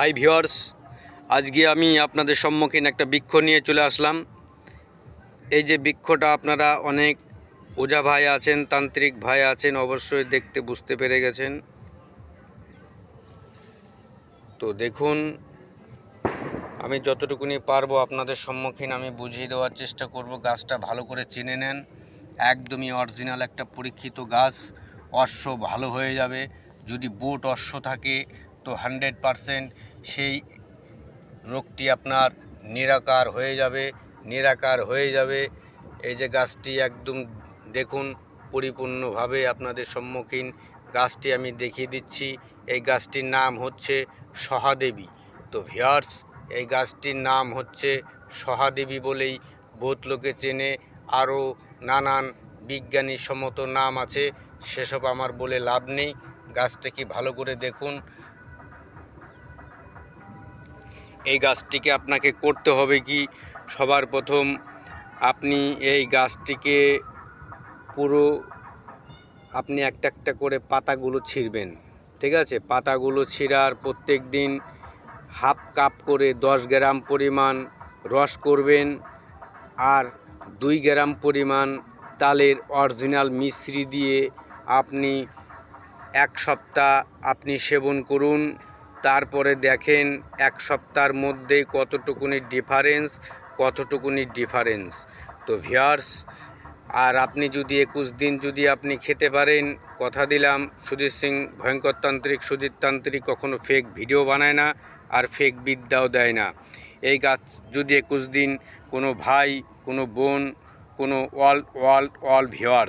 High viewers আজকে আমি আপনাদের সম্মুখীন একটা বৃক্ষ নিয়ে চলে আসলাম। এই যে বৃক্ষটা আপনারা অনেক ওঝা ভাই আছেন, তান্ত্রিক ভাই আছেন, অবশ্যই দেখতে বুঝতে পেরে গেছেন। তো দেখুন, আমি যতটুকুনি পারব আপনাদের সম্মুখীন আমি বুঝিয়ে দেওয়ার চেষ্টা করব। গাছটা ভালো করে চিনে নেন। একদমই অরিজিনাল একটা পরীক্ষিত গাছ। অশ্ব ভালো হয়ে যাবে। যদি বোট অশ্ব থাকে তো হান্ড্রেড পারসেন্ট সেই রোগটি আপনার নিরাকার হয়ে যাবে, নিরাকার হয়ে যাবে। এই যে গাছটি একদম দেখুন পরিপূর্ণভাবে আপনাদের সম্মুখীন। গাছটি আমি দেখিয়ে দিচ্ছি। এই গাছটির নাম হচ্ছে সহাদেবী। তো ভিয়ার্স এই গাছটির নাম হচ্ছে সহাদেবী বলেই বহুত লোকে চেনে। আরও নানান বিজ্ঞানী সম্মত নাম আছে। সেসব আমার বলে লাভ নেই। গাছটা কি ভালো করে দেখুন। এই গাছটিকে আপনাকে করতে হবে কি? সবার প্রথম আপনি এই গাছটিকে পুরো আপনি একটা একটা করে পাতাগুলো ছিঁড়বেন, ঠিক আছে? পাতাগুলো ছিঁড়ার প্রত্যেক দিন হাফ কাপ করে দশ গ্রাম পরিমাণ রস করবেন আর দুই গ্রাম পরিমাণ তালের অরিজিনাল মিশ্রি দিয়ে আপনি এক সপ্তাহ আপনি সেবন করুন। তারপরে দেখেন এক সপ্তাহের মধ্যে কতটুকুনি ডিফারেন্স কতটুকুনি ডিফারেন্স তো ভিয়ার্স আর আপনি যদি একুশ দিন যদি আপনি খেতে পারেন, কথা দিলাম সুধীর সিং ভয়ঙ্কর তান্ত্রিক সুধীর কখনো ফেক ভিডিও বানায় না, আর ফেক বিদ্যাও দেয় না। এই গাছ যদি একুশ দিন কোনো ভাই, কোনো বোন, কোনো অল অল অল ভিওয়ার্স